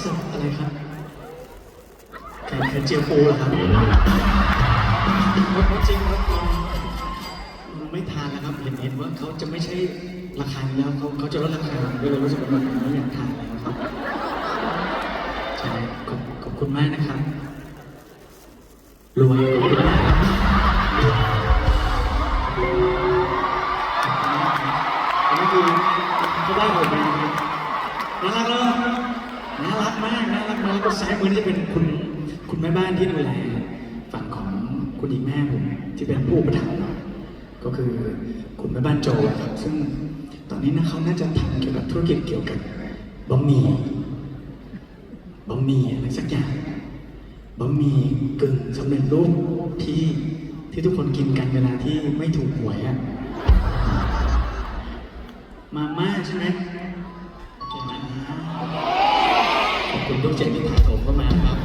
เสิร์ฟอะไรครับไข่ไข่เจียวปูเหรอครับเพราจริงครับเราไม่ทานแล้วครับ เห็นเห็นว่าเขาจะไม่ใช่ราคานี้แล้วเขาเขาจะลดราคาก็เลยรู้สึกว่าเราไม่อยากทานแล้วครับใช่ขอบขอบคุณมากนะครับรวย มากน่ารักมากแล้วก็ซ้ายมือนี่จะเป็นคุณคุณแม่บ้านที่ดูแลฝั่งของคุณหญิงแม่ผมที่เป็นผู้อุประถัมภ์ก็คือคุณแม่บ้านโจครับซึ่งตอนนี้นะเขาน่าจะทำเกี่ยวกับธุรกิจเกี่ยวกับบะหมี่บะหมี่อะไรสักอย่างบะหมี่กึ่งสำเร็จรูปที่ที่ทุกคนกินกันเวลาที่ไม่ถูกหวยอะมาม่าใช่ไหมโอเคไหมขอบ คุณทุกเจนที่ถ่ายผมเข้ามาครับ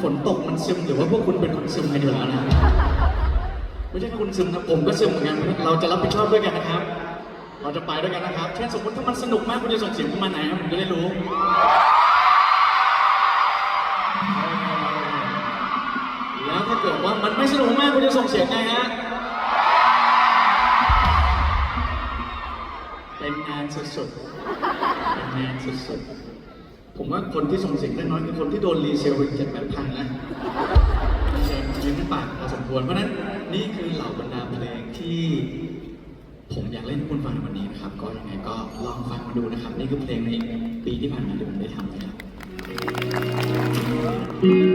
ฝนตกมันซึมหรือว่าพวกคุณเป็นคนซึมกันอยู่แล้วนะ ไม่ใช่แค่คุณซึมนะผมก็ซึมเหมือนกัน เราจะรับผิดชอบด้วยกันนะครับ เราจะไปด้วยกันนะครับ เช่นสมมติถ้ามันสนุกมากคุณจะส่งเสียงประมาณไหนผมจะได้รู้แล้วถ้าเกิดว่ามันไม่สนุกมากคุณจะส่งเสียงไงฮะ เป็นงานสุดๆ เป็นงานสุดๆ ผมว่าคนที่ส่งเสียงได้น้อยคือคนที่โดนรีเซลไปเจ็ดแปดพันนะยืนที่ปากพอสมควรเพราะฉะนั้นนี่คือเหล่าบรรดาเพลงที่ผมอยากเล่นให้คุณฟังในวันนี้นะครับ ก็ยังไงก็ลองฟังมาดูนะครับ นี่คือเพลงในปีที่ผ่านมาที่ผมได้ทำนะครั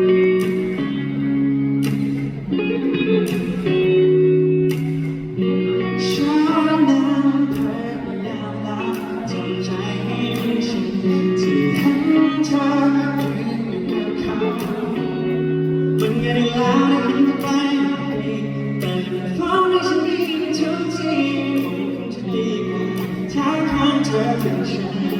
บ Thank you.